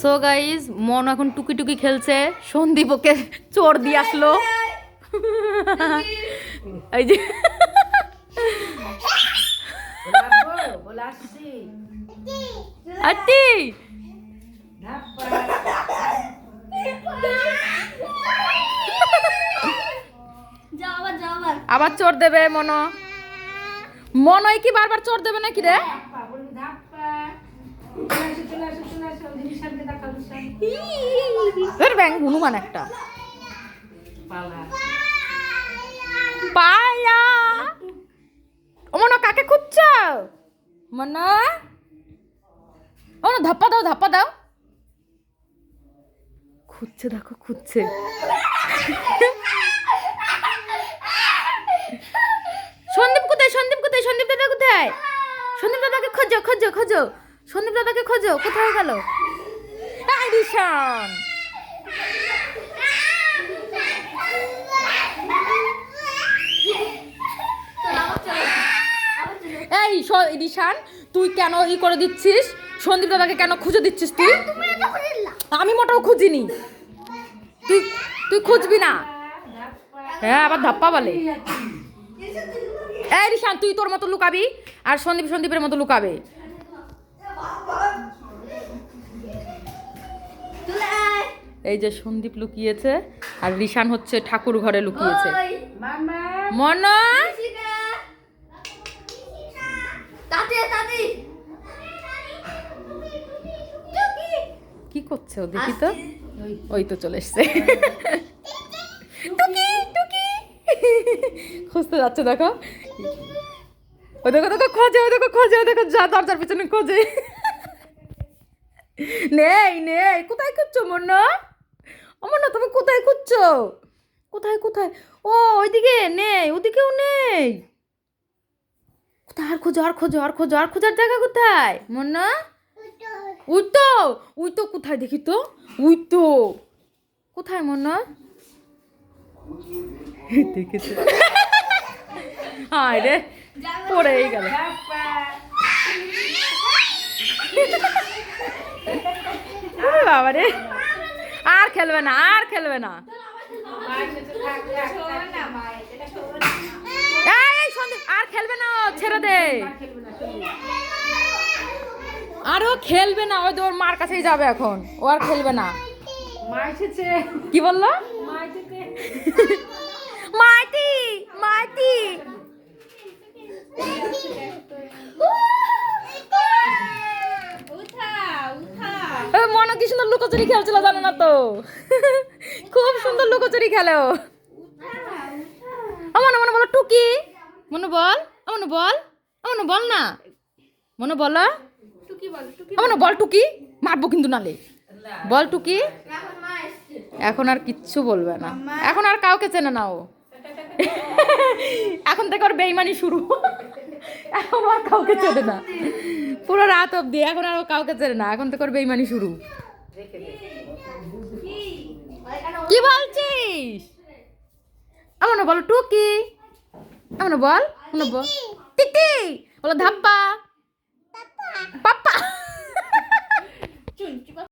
So guys মন এখন টুকি টুকি খেলছে। সন্দীপ ওকে চোর দিয়ে আসলো। এই যে আবার আবার চোর দেবে মনো। মনই কি বারবার চোর দেবে নাকি রে ধাপ্পা বলবি ধাপ্পা চলে আসো চলে তোর ব্যাং, হনুমান একটা। পায়া। মনো কাকে খুঁজছ মনো ও মনো ধাপ্পা দাও ধাপ্পা দাও। খুঁজছে, দেখো, খুঁজছে। সন্দীপ কোথায় সন্দীপ কোথায়, সন্দীপ দাদা কোথায়? সন্দীপ দাদাকে খোঁজো খোঁজো খোঁজো। সন্দীপ দাদাকে খোঁজো, কোথায় গেল? আইরিশান এই রিশান তুই কেন ই করে দিচ্ছিস? সন্দীপ দাদাকে কেন খুঁজে দিচ্ছিস তুই? আমি মোটেও খুঁজিনি। তুই তুই খুঁজবি না? হ্যাঁ আবার ধাপ্পা বলে। এই রিশান তুই তোর মতো লুকাবি আর সন্দীপ সন্দীপের মতো লুকাবে। এই যে সন্দীপ লুকিয়েছে আর রিশান হচ্ছে ঠাকুর ঘরে লুকিয়েছে। মনা! কি করছে ও? দেখি তো। ওই তো চলে এসছে। খুঁজতে যাচ্ছে দেখো। ও দেখো দেখো খোঁজে ও দেখো খোঁজে ও দেখো যা দরজার পিছনে খোঁজে। নেই নেই। কোথায় খুঁজছো মন্না অমর তুমি কোথায় খুঁজছো? কোথায় কোথায়? ও, ওইদিকে নেই, ওদিকেও নেই। কোথায়? আর খোঁজো আর খোঁজো আর খোঁজো, আর খোঁজার জায়গা কোথায়? মন্না? উই তো উই তো কোথায় দেখি তো? উই তো কোথায় মন্না? দেখেছে? হায় রে পড়েই গেল। বাবা রে আর খেলবে না আর খেলবে না। আর খেলবে না ছেড়ে দে। আর ও খেলবে না ওই তো ওর মার কাছেই যাবে এখন ও আর খেলবে না। কি বলল? মাইতি মাইতি উঠা উঠা ওই মনে কি সুন্দর লুকোচুরি খেলছিল জানো না তো? খুব সুন্দর লুকোচুরি খেলে। ও মনে বলো, টুকি। মনে বল মনে বল মনে বল না। মনে বল টুকি বল, টুকি। মারবো কিন্তু নালে। বল, টুকি। এখন আর কিচ্ছু বলবে না। এখন আর কাউকে চেনে না ও। এখন থেকে ওর বেইমানি শুরু। এখন আর কাউকে চেনে না। পুরো রাত অব্দি এখন আর কাউকে চেনে না। এখন থেকে ওর বেইমানি শুরু। কি বলছিস? আমার বলো টুকি। আমার বল আমার বল টিকি। বলো ধাপ্পা। পাপ্পা।